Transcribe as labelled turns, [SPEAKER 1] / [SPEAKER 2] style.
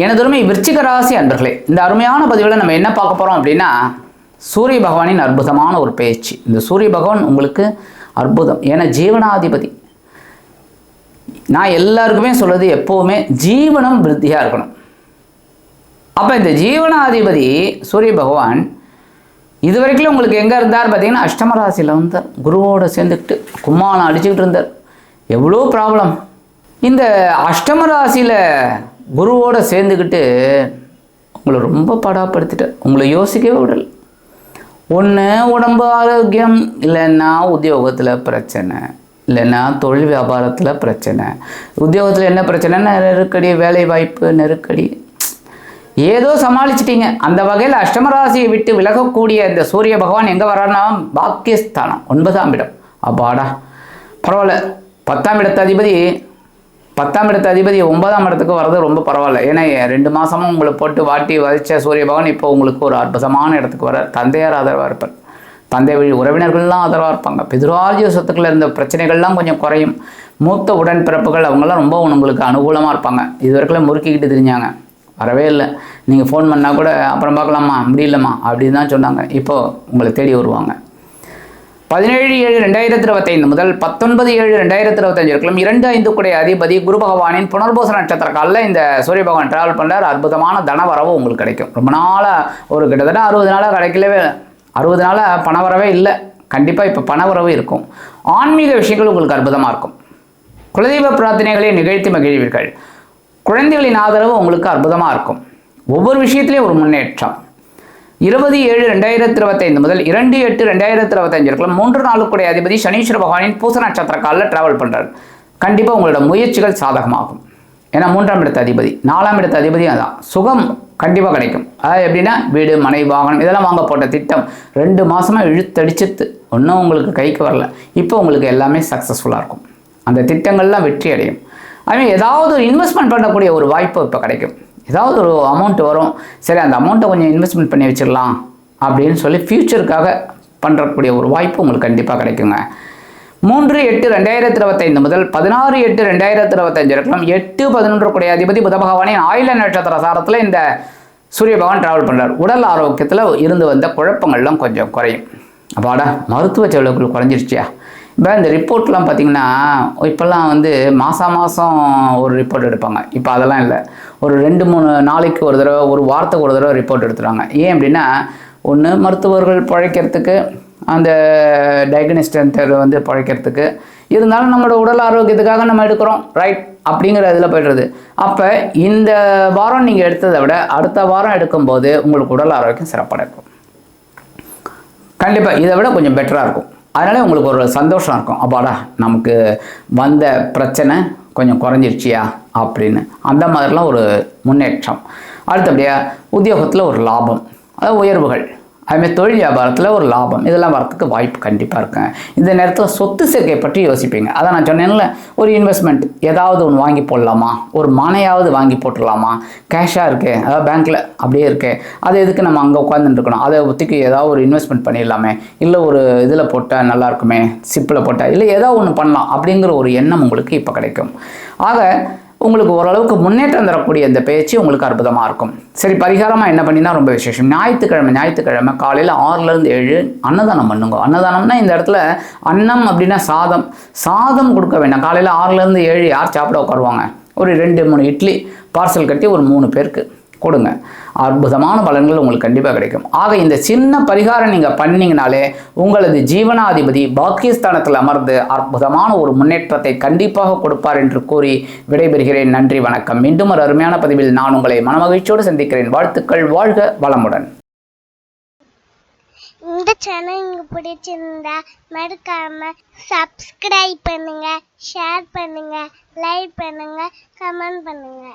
[SPEAKER 1] எனதுமே விருச்சிக ராசி அன்பர்களே இந்த அருமையான பதிவில் நம்ம என்ன பார்க்க போகிறோம் அப்படின்னா சூரிய பகவானின் அற்புதமான ஒரு பேச்சு. இந்த சூரிய பகவான் உங்களுக்கு அற்புதம். ஏன்னா ஜீவனாதிபதி. நான் எல்லாருக்குமே சொல்கிறது எப்போவுமே ஜீவனம் விருத்தியாக இருக்கணும். அப்போ இந்த ஜீவனாதிபதி சூரிய பகவான் இது வரைக்கும் உங்களுக்கு எங்கே இருந்தார்? பார்த்தீங்கன்னா அஷ்டமராசியில் வந்தார் குருவோடு சேர்ந்துக்கிட்டு கும்மாளம் அடிச்சுக்கிட்டு இருந்தார். எவ்வளோ ப்ராப்ளம். இந்த அஷ்டம ராசியில் குருவோடு சேர்ந்துக்கிட்டு உங்களை ரொம்ப படாப்படுத்திட்டார் உங்களை யோசிக்கவே விடல. ஒன்று உடம்பு ஆரோக்கியம் இல்லைன்னா உத்தியோகத்தில் பிரச்சனை இல்லைன்னா தொழில் வியாபாரத்தில் பிரச்சனை. உத்தியோகத்தில் என்ன பிரச்சனைன்னா நெருக்கடி வேலை வாய்ப்பு நெருக்கடி. ஏதோ சமாளிச்சிட்டிங்க. அந்த வகையில் அஷ்டமராசியை விட்டு விலகக்கூடிய இந்த சூரிய பகவான் எங்கே வர்றாருன்னா பாக்கியஸ்தானம் ஒன்பதாம் இடம். அப்பாடா பரவாயில்ல. பத்தாம் இடத்த அதிபதி பத்தாம் இடத்து அதிபதி ஒன்பதாம் இடத்துக்கு வர்றது ரொம்ப பரவாயில்ல. ஏன்னா ரெண்டு மாதமும் உங்களை போட்டு வாட்டி வதைச்ச சூரிய பகவான் இப்போ உங்களுக்கு ஒரு அற்புதமான இடத்துக்கு வர தந்தையார் ஆதரவாக இருப்பார். தந்தை வழி உறவினர்கள்லாம் ஆதரவாக இருப்பாங்க. பிதுராஜ்ய சொத்துக்கள் இருந்த பிரச்சனைகள்லாம் கொஞ்சம் குறையும். மூத்த உடன்பிறப்புகள் அவங்கெல்லாம் ரொம்ப உங்களுக்கு அனுகூலமாக இருப்பாங்க. இது வரைக்கும் முறுக்கிக்கிட்டு தெரிஞ்சாங்க. வரவே இல்லை. நீங்கள் ஃபோன் பண்ணால் கூட அப்புறம் பார்க்கலாமா? முடியலம்மா அப்படின்னு தான் சொன்னாங்க. இப்போது உங்களை தேடி வருவாங்க. பதினேழு ஏழு ரெண்டாயிரத்தி இருபத்தைந்து முதல் பத்தொன்பது ஏழு ரெண்டாயிரத்தி இருபத்தஞ்சு வரைக்கும் இரண்டு ஐந்து குடைய அதிபதி குரு பகவானின் புனர்பூச நட்சத்திர காலில் இந்த சூரிய பகவான் டிராவல் பண்ணுறார் அற்புதமான தன வரவு உங்களுக்கு கிடைக்கும். ரொம்ப நாளாக ஒரு கிட்டத்தட்ட அறுபது நாளாக கிடைக்கலவே அறுபது நாளாக பண வரவே இல்லை. கண்டிப்பாக இப்போ பண உறவு இருக்கும். ஆன்மீக விஷயங்கள் உங்களுக்கு அற்புதமாக இருக்கும். குலதெய்வ பிரார்த்தனைகளை நிகழ்த்தி மகிழ்வீர்கள். குழந்தைகளின் ஆதரவு உங்களுக்கு அற்புதமாக இருக்கும். ஒவ்வொரு விஷயத்திலையும் ஒரு முன்னேற்றம். இருபது ஏழு ரெண்டாயிரத்தி இருபத்தைந்து முதல் இரண்டு எட்டு ரெண்டாயிரத்தி இருபத்தஞ்சு இருக்கலாம் மூன்று நாளுக்குடைய அதிபதி சனீஸ்வர பகவானின் பூச நட்சத்திர காலில் டிராவல் பண்ணுறார் கண்டிப்பாக உங்களோட முயற்சிகள் சாதகமாகும். ஏன்னா மூன்றாம் இடத்த அதிபதி நாலாம் இடத்த அதிபதி அதான். சுகம் கண்டிப்பாக கிடைக்கும். அதாவது எப்படின்னா வீடு மனை வாகனம் இதெல்லாம் வாங்க போட்ட திட்டம் ரெண்டு மாதமாக இழுத்தடிச்சித்து ஒன்றும் உங்களுக்கு கைக்கு வரல. இப்போ உங்களுக்கு எல்லாமே சக்ஸஸ்ஃபுல்லாக இருக்கும். அந்த திட்டங்கள்லாம் வெற்றி அடையும் அதுமாதிரி ஏதாவது ஒரு இன்வெஸ்ட்மெண்ட் பண்ணக்கூடிய ஒரு வாய்ப்பு இப்போ கிடைக்கும். ஏதாவது ஒரு அமௌண்ட் வரும். சரி அந்த அமௌண்ட்டை கொஞ்சம் இன்வெஸ்ட்மெண்ட் பண்ணி வச்சிடலாம் அப்படின்னு சொல்லி ஃப்யூச்சருக்காக பண்ணுறக்கூடிய ஒரு வாய்ப்பு உங்களுக்கு கண்டிப்பாக கிடைக்குங்க. மூன்று எட்டு ரெண்டாயிரத்தி இருபத்தைந்து முதல் பதினாறு எட்டு ரெண்டாயிரத்தி இருபத்தஞ்சு இருக்கலாம் எட்டு பதினொன்று கூடிய அதிபதி புத பகவானின் ஆயுள நட்சத்திர சாரத்தில் இந்த சூரிய பகவான் டிராவல் பண்ணுறார் உடல் ஆரோக்கியத்தில் இருந்து வந்த குழப்பங்கள்லாம் கொஞ்சம் குறையும். அப்பாடா மருத்துவ செலவுகள் குறைஞ்சிருச்சியா? இப்போ இந்த ரிப்போர்ட்லாம் பார்த்தீங்கன்னா இப்போல்லாம் வந்து மாதம் மாதம் ஒரு ரிப்போர்ட் எடுப்பாங்க. இப்போ அதெல்லாம் இல்லை. ஒரு ரெண்டு மூணு நாளைக்கு ஒரு தடவை ஒரு வாரத்துக்கு ஒரு தடவை ரிப்போர்ட் எடுத்துருவாங்க. ஏன் அப்படின்னா ஒன்று மருத்துவர்கள் பழைக்கிறதுக்கு அந்த டயக்னிஸ்ட் சென்டர் வந்து பழைக்கிறதுக்கு இருந்தாலும் நம்மளோட உடல் ஆரோக்கியத்துக்காக நம்ம எடுக்கிறோம். ரைட் அப்படிங்கிற இதில் போய்டுறது. அப்போ இந்த வாரம் நீங்கள் எடுத்ததை விட அடுத்த வாரம் எடுக்கும்போது உங்களுக்கு உடல் ஆரோக்கியம் சிறப்பாக இருக்கும் கண்டிப்பாக இதை விட கொஞ்சம் பெட்டராக இருக்கும். அதனால் உங்களுக்கு ஒரு சந்தோஷம் இருக்கும். அப்பாடா நமக்கு வந்த பிரச்சனை கொஞ்சம் குறைஞ்சிருச்சியா அப்படின்னு. அந்த மாதிரிலாம் ஒரு முன்னேற்றம். அடுத்தபடியாக உத்தியோகத்தில் ஒரு லாபம். அதாவது உயர்வுகள். அதுமாதிரி தொழில் வியாபாரத்தில் ஒரு லாபம். இதெல்லாம் வரத்துக்கு வாய்ப்பு கண்டிப்பாக இருக்குங்க இந்த நேரத்தில் சொத்து சேர்க்கை பற்றி யோசிப்பீங்க. அதான் நான் சொன்னேன்ல ஒரு இன்வெஸ்ட்மெண்ட் ஏதாவது ஒன்று வாங்கி போடலாமா? ஒரு மனையாவது வாங்கி போட்டுடலாமா? கேஷாக இருக்கே அதாவது பேங்க்கில் அப்படியே இருக்கே. அது எதுக்கு நம்ம அங்கே உட்காந்துட்டு இருக்கணும்? அதை ஒத்திக்கு ஏதாவது ஒரு இன்வெஸ்ட்மெண்ட் பண்ணிடலாமே. இல்லை ஒரு இதில் போட்டால் நல்லாயிருக்குமே சிப்பில் போட்டால் இல்லை ஏதாவது ஒன்று பண்ணலாம் அப்படிங்கிற ஒரு எண்ணம் உங்களுக்கு இப்போ கிடைக்கும். ஆக உங்களுக்கு ஓரளவுக்கு முன்னேற்றம் தரக்கூடிய இந்த பயிற்சி உங்களுக்கு அற்புதமாக இருக்கும். சரி பரிகாரமாக என்ன பண்ணினா ரொம்ப விசேஷம். ஞாயிற்றுக்கிழமை ஞாயிற்றுக்கிழமை காலையில் ஆறுலேருந்து ஏழு அன்னதானம் பண்ணுங்க. அன்னதானம்னா இந்த இடத்துல அன்னம் அப்படின்னா சாதம். சாதம் கொடுக்க வேண்டாம். காலையில் ஆறுலேருந்து ஏழு யார் சாப்பிட உட்காருவாங்க? ஒரு ரெண்டு மூணு இட்லி பார்சல் கட்டி ஒரு மூணு பேருக்கு. கொடுங்க. அற்புதமான பலன்கள் உங்களுக்கு கண்டிப்பாக கிடைக்கும். ஆக இந்த சின்ன பரிகாரம் நீங்கள் பண்ணிங்கனாலே உங்களது ஜீவனாதிபதி பாக்கியஸ்தானத்தில் அமர்ந்து அற்புதமான ஒரு முன்னேற்றத்தை கண்டிப்பாக கொடுப்பார் என்று கூறி விடைபெறுகிறேன். நன்றி வணக்கம். மீண்டும் ஒரு அருமையான பதிவில் நான் உங்களை மனமகிழ்ச்சியோடு சந்திக்கிறேன். வாழ்த்துக்கள் வாழ்க வளமுடன்.
[SPEAKER 2] இந்த சேனல் உங்களுக்கு பிடிச்சிருந்தா மறக்காம சப்ஸ்கிரைப் பண்ணுங்க ஷேர் பண்ணுங்க லைக் பண்ணுங்க கமெண்ட் பண்ணுங்க.